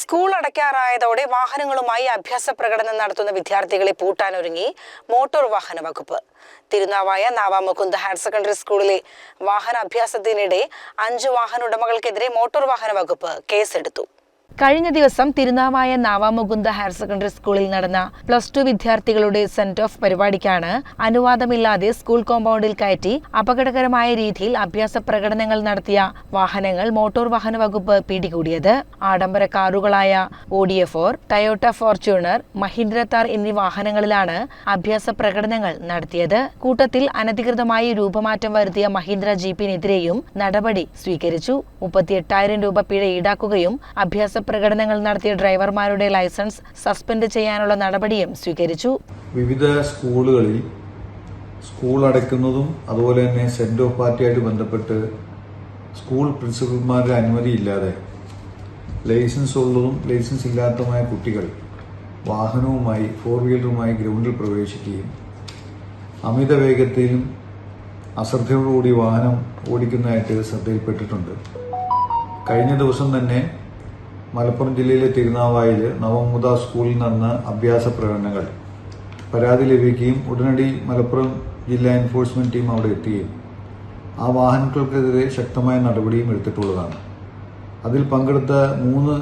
School അടയ്ക്കാറായതോടെ വാഹനങ്ങളുമായി അഭ്യാസ പ്രകടനം നടത്തുന്ന വിദ്യാർത്ഥികളെ പൂട്ടാനൊരുങ്ങി മോട്ടോർ വാഹന വകുപ്പ്. തിരുനാവായ നാവാമുകുന്ദ ഹയർ സെക്കൻഡറി സ്കൂളിലെ വാഹന അഭ്യാസത്തിനിടെ അഞ്ച് വാഹന ഉടമകൾക്കെതിരെ മോട്ടോർ വാഹന വകുപ്പ് കേസെടുത്തു. കഴിഞ്ഞ ദിവസം തിരുനാവായ നാവാമുകുന്ദ ഹയർ സെക്കൻഡറി സ്കൂളിൽ നടന്ന പ്ലസ് ടു വിദ്യാർത്ഥികളുടെ സെന്റ് ഓഫ് പരിപാടിക്കാണ് അനുവാദമില്ലാതെ സ്കൂൾ കോമ്പൗണ്ടിൽ കയറ്റി അപകടകരമായ രീതിയിൽ അഭ്യാസ പ്രകടനങ്ങൾ നടത്തിയ വാഹനങ്ങൾ മോട്ടോർ വാഹന വകുപ്പ് പിടികൂടിയത്. ആഡംബര കാറുകളായ Audi four Toyota Fortuner Mahindra Thar എന്നീ വാഹനങ്ങളിലാണ് അഭ്യാസ പ്രകടനങ്ങൾ നടത്തിയത്. കൂട്ടത്തിൽ അനധികൃതമായി രൂപമാറ്റം വരുത്തിയ മഹീന്ദ്ര ജീപ്പിനെതിരെയും നടപടി സ്വീകരിച്ചു. മുപ്പത്തിയെട്ടായിരം രൂപ പിഴ ഈടാക്കുകയും അഭ്യാസ പ്രകടനങ്ങൾ നടത്തിയ ഡ്രൈവർമാരുടെ ലൈസൻസ് സസ്പെൻഡ് ചെയ്യാനുള്ള നടപടിയും സ്വീകരിച്ചു. വിവിധ സ്കൂളുകളിൽ സ്കൂൾ അടയ്ക്കുന്നതും അതുപോലെ തന്നെ സെന്റ് ഓഫ് പാർട്ടിയായിട്ട് ബന്ധപ്പെട്ട് സ്കൂൾ പ്രിൻസിപ്പൽമാരുടെ അനുമതിയില്ലാതെ ലൈസൻസ് ഉള്ളതും ലൈസൻസ് ഇല്ലാത്തതുമായ കുട്ടികൾ വാഹനവുമായി ഫോർ വീലറുമായി ഗ്രൗണ്ടിൽ പ്രവേശിക്കുകയും അമിത വേഗത്തിലും അശ്രദ്ധയോടുകൂടി വാഹനം ഓടിക്കുന്നതായിട്ട് ശ്രദ്ധയിൽപ്പെട്ടിട്ടുണ്ട്. കഴിഞ്ഞ ദിവസം തന്നെ മലപ്പുറം ജില്ലയിലെ തിരുനാവായിൽ നവമുദ സ്കൂളിൽ നടന്ന അഭ്യാസ പ്രകടനങ്ങൾ. പരാതി ലഭിക്കുകയും ഉടനടി മലപ്പുറം ജില്ലാ എൻഫോഴ്സ്മെന്റ് ടീം അവിടെ എത്തുകയും. ആ വാഹനങ്ങൾക്കെതിരെ ശക്തമായ നടപടിയും എടുത്തിട്ടുള്ളതാണ്. അതിൽ പങ്കെടുത്ത മൂന്ന്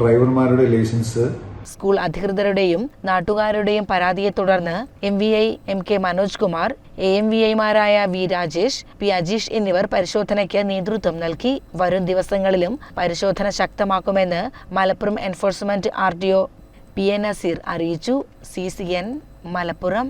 ഡ്രൈവർമാരുടെ ലൈസൻസ് സ്കൂൾ അധികൃതരുടെയും നാട്ടുകാരുടെയും പരാതിയെ തുടർന്ന് M V I M K Manoj Kumar A M V ഐമാരായ വി രാജേഷ് പി അജീഷ് എന്നിവർ പരിശോധനയ്ക്ക് നേതൃത്വം നൽകി. വരും ദിവസങ്ങളിലും പരിശോധന ശക്തമാക്കുമെന്ന് Malappuram enforcement R D O P N Naseer അറിയിച്ചു. C C N Malappuram.